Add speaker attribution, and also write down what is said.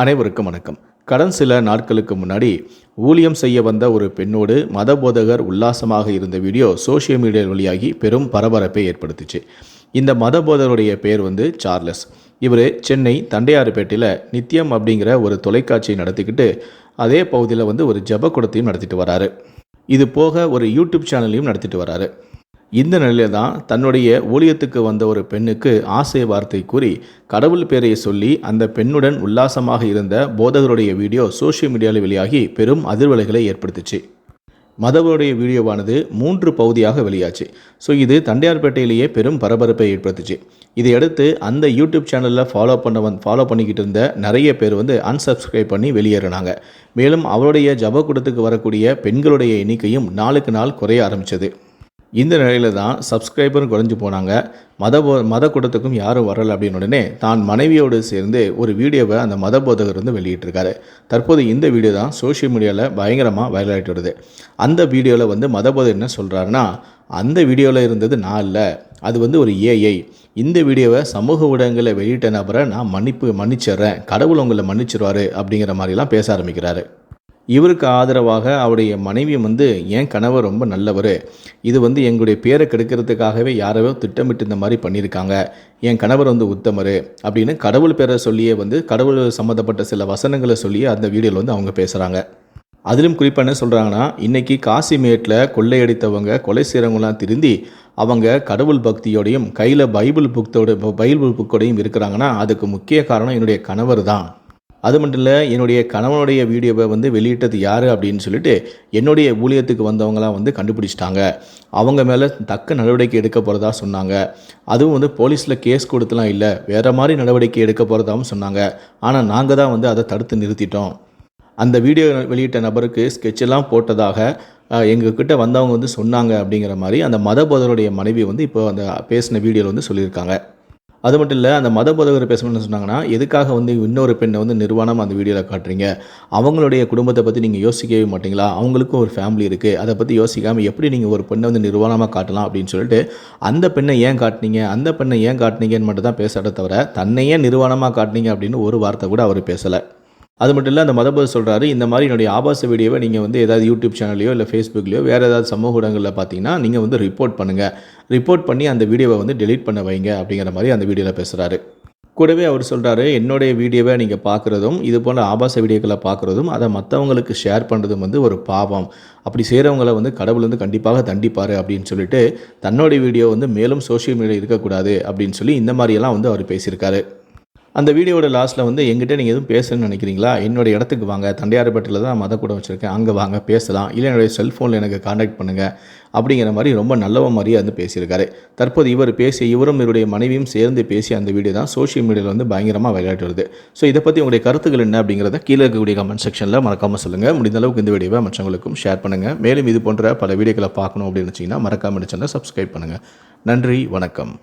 Speaker 1: அனைவருக்கும் வணக்கம். கடன் சில நாட்களுக்கு முன்னாடி ஊழியம் செய்ய வந்த ஒரு பெண்ணோடு மதபோதகர் உல்லாசமாக இருந்த வீடியோ சோஷியல் மீடியா வழியாகி பெரும் பரபரப்பை ஏற்படுத்துச்சு. இந்த மதபோதகருடைய பேர் வந்து சார்லஸ். இவர் சென்னை தண்டையாறுபேட்டையில் நித்தியம் அப்படிங்கிற ஒரு தொலைக்காட்சியை நடத்திக்கிட்டு அதே பகுதியில் வந்து ஒரு ஜபக்கூடத்தையும் நடத்திட்டு வராரு. இது போக ஒரு யூடியூப் சேனலையும் நடத்திட்டு வராரு. இந்த நிலையில தான் தன்னுடைய ஊழியத்துக்கு வந்த ஒரு பெண்ணுக்கு ஆசை வார்த்தை கூறி கடவுள் பேரை சொல்லி அந்த பெண்ணுடன் உல்லாசமாக இருந்த போதகருடைய வீடியோ சோஷியல் மீடியாவில் வெளியாகி பெரும் அதிர்வலைகளை ஏற்படுத்துச்சு. மதவருடைய வீடியோவானது மூன்று பகுதியாக வெளியாச்சு. ஸோ இது தண்டையார்பேட்டையிலேயே பெரும் பரபரப்பை ஏற்படுத்துச்சு. இதையடுத்து அந்த யூடியூப் சேனலில் ஃபாலோ பண்ண வந் ஃபாலோ பண்ணிக்கிட்டு இருந்த நிறைய பேர் வந்து அன்சப்ஸ்கிரைப் பண்ணி வெளியேறினாங்க. மேலும் அவருடைய ஜபக்கூடத்துக்கு வரக்கூடிய பெண்களுடைய எண்ணிக்கையும் நாளுக்கு நாள் குறைய ஆரம்பித்தது இந்த நிலையில் தான் சப்ஸ்கிரைபரும் குறைஞ்சு போனாங்க. மத போ மத கூட்டத்துக்கும் யாரும் வரலை அப்படின்னு உடனே தான் மனைவியோடு சேர்ந்து ஒரு வீடியோவை அந்த மத போதகர் வந்து வெளியிட்டிருக்காரு. தற்போது இந்த வீடியோ தான் சோஷியல் மீடியாவில் பயங்கரமாக வைரல் ஆகிட்டு வருது. அந்த வீடியோவில் வந்து மத போதகர் என்ன சொல்கிறாருன்னா அந்த வீடியோவில் இருந்தது நான் இல்லை அது வந்து ஒரு ஏஐ இந்த வீடியோவை சமூக ஊடகங்களில் வெளியிட்ட நபரை நான் மன்னிப்பு மன்னிச்சிடுறேன். கடவுள் உங்களை மன்னிச்சிருவாரு அப்படிங்கிற மாதிரிலாம் பேச ஆரம்பிக்கிறாரு. இவருக்கு ஆதரவாக அவருடைய மனைவி வந்து என் கணவர் ரொம்ப நல்லவர். இது வந்து எங்களுடைய பேரை கெடுக்கிறதுக்காகவே யாரோ திட்டமிட்டு இந்த மாதிரி பண்ணியிருக்காங்க. என் கணவர் வந்து உத்தமர். அப்படின்னு கடவுள் பேரை சொல்லியே வந்து கடவுள் சம்மந்தப்பட்ட சில வசனங்களை சொல்லியே அந்த வீடியோவில் வந்து அவங்க பேசுகிறாங்க அதிலும் குறிப்பாக என்ன சொல்கிறாங்கன்னா இன்றைக்கி காசிமேட்டில் கொள்ளையடித்தவங்க கொலை செய்கிறவங்களாம் திருந்தி அவங்க கடவுள் பக்தியோடையும் கையில் பைபிள் புத்தோட பைபிள் புக்கோடையும் இருக்கிறாங்கன்னா அதுக்கு முக்கிய காரணம் என்னுடைய கணவர் தான். அது மட்டும் இல்லை என்னுடைய கணவனுடைய வீடியோவை வந்து வெளியிட்டது யார் அப்படின்னு சொல்லிட்டு என்னுடைய ஊழியத்துக்கு வந்தவங்களாம் வந்து கண்டுபிடிச்சிட்டாங்க. அவங்க மேலே தக்க நடவடிக்கை எடுக்க போகிறதா சொன்னாங்க. அதுவும் வந்து போலீஸில் கேஸ் கொடுத்தலாம் இல்லை வேறு மாதிரி நடவடிக்கை எடுக்க போகிறதாவும் சொன்னாங்க. ஆனால் நாங்கள் தான் வந்து அதை தடுத்து நிறுத்திட்டோம். அந்த வீடியோ வெளியிட்ட நபருக்கு ஸ்கெட்செல்லாம் போட்டதாக எங்ககிட்ட வந்தவங்க வந்து சொன்னாங்க அப்படிங்கிற மாதிரி அந்த மதபோதருடைய மனைவி வந்து இப்போ அந்த பேசின வீடியோவில் வந்து சொல்லியிருக்காங்க. அது மட்டும் இல்லை அந்த மத போதகர் பேசணும்னு சொன்னாங்கன்னா எதுக்காக வந்து இன்னொரு பெண்ணை வந்து நிர்வாணம் அந்த வீடியோவில் காட்டுறீங்க? அவங்களுடைய குடும்பத்தை பற்றி நீங்கள் யோசிக்கவே மாட்டீங்களா? அவங்களுக்கும் ஒரு ஃபேமிலி இருக்குது அதை பற்றி யோசிக்காமல் எப்படி நீங்கள் ஒரு பெண்ணை வந்து நிர்வாணமாக காட்டலாம்? அப்படின்னு சொல்லிட்டு அந்த பெண்ணை ஏன் காட்டுனீங்க? அந்த பெண்ணை ஏன் காட்டுனீங்கன்னு மட்டும் தான் பேசாட தவிர தன்னையே நிர்வாணமாக காட்டுனீங்க? அப்படின்னு ஒரு வார்த்தை கூட அவர் பேசலை. அது மட்டும் இல்லை அந்த மதபர் சொல்கிறாரு இந்த மாதிரி என்னுடைய ஆபாச வீடியோவை நீங்கள் வந்து ஏதாவது யூடியூப் சேனல்லையோ இல்லை ஃபேஸ்புக்லையோ வேறு ஏதாவது சமூக ஊடகங்களில் பார்த்தீங்கன்னா நீங்கள் வந்து ரிப்போர்ட் பண்ணுங்கள் ரிப்போர்ட் பண்ணி அந்த வீடியோவை வந்து டெலீட் பண்ண வைங்க அப்படிங்கிற மாதிரி அந்த வீடியோவில் பேசுகிறாரு கூடவே அவர் சொல்கிறாரு என்னுடைய வீடியோவை நீங்கள் பார்க்குறதும் இது போன்ற ஆபாச வீடியோக்களை பார்க்குறதும் அதை மற்றவங்களுக்கு ஷேர் பண்ணுறதும் வந்து ஒரு பாவம். அப்படி செய்கிறவங்கள வந்து கடவுள் வந்து கண்டிப்பாக தண்டிப்பார் அப்படின்னு சொல்லிட்டு தன்னுடைய வீடியோ வந்து மேலும் சோஷியல் மீடியா இருக்கக்கூடாது அப்படின்னு சொல்லி இந்த மாதிரியெல்லாம் வந்து அவர் பேசியிருக்காரு. அந்த வீடியோட லாஸ்ட்டில் வந்து எங்கிட்ட நீங்கள் எதுவும் பேசணும்னு நினைக்கிறீங்களா? என்னோட இடத்துக்கு வாங்க. தண்டையாரப்பட்டில் தான் மத கூட வச்சுருக்கேன். அங்கே வாங்க பேசலாம். இல்லை என்னுடைய செல்ஃபோனில் எனக்கு காண்டாக்ட் பண்ணுங்கள் அப்படிங்கிற மாதிரி ரொம்ப நல்லவ மாதிரியே வந்து பேசியிருக்காரு. தற்போது இவர் பேசி இவரும் இவருடைய மனைவியும் சேர்ந்து பேசி அந்த வீடியோ தான் சோஷியல் மீடியாவில் வந்து பயங்கரமாக விளையாட்டு வருது. ஸோ இதை பற்றி உங்களுடைய கருத்துக்கள் என்ன அப்படிங்கிறத கீழே இருக்கக்கூடிய கமெண்ட் செக்ஷனில் மறக்காமல் சொல்லுங்கள் முடிந்த அளவுக்கு இந்த வீடியோவை மற்றவங்களுக்கும் ஷேர் பண்ணுங்கள் மேலும் இது போன்ற பல வீடியோக்களை பார்க்கணும் அப்படின்னு வச்சிங்கன்னா மறக்காமல் சேனலை சப்ஸ்கிரைப் பண்ணுங்கள் நன்றி வணக்கம்.